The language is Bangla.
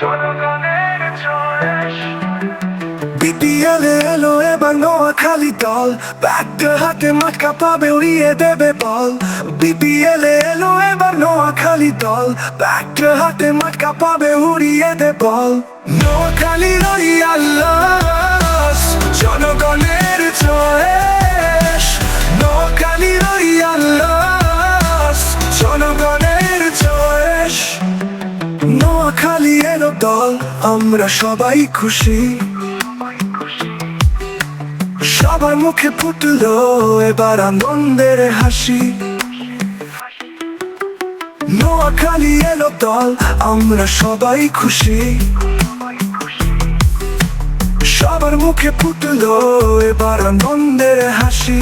জনগণের জয়েশ বিপিএলে এলো এবার নোয়াখালী দল। ব্যাটে হাতে মাঠ কাঁপাবে উড়িয়ে দেবে বল। বিপিএলে এলো এবার নোয়াখালী দল। ব্যাটে হাতে মাঠ কাঁপাবে উড়িয়ে দেবে বল। নোয়াখালী রই আল্লাহ। দল আমরা সবাই খুশি। সবার মুখে ফুটলো এবার আনন্দের হাসি। নোয়াখালী এলো দল, আমরা সবাই খুশি। সবার মুখে ফুটলো এবার আনন্দের হাসি।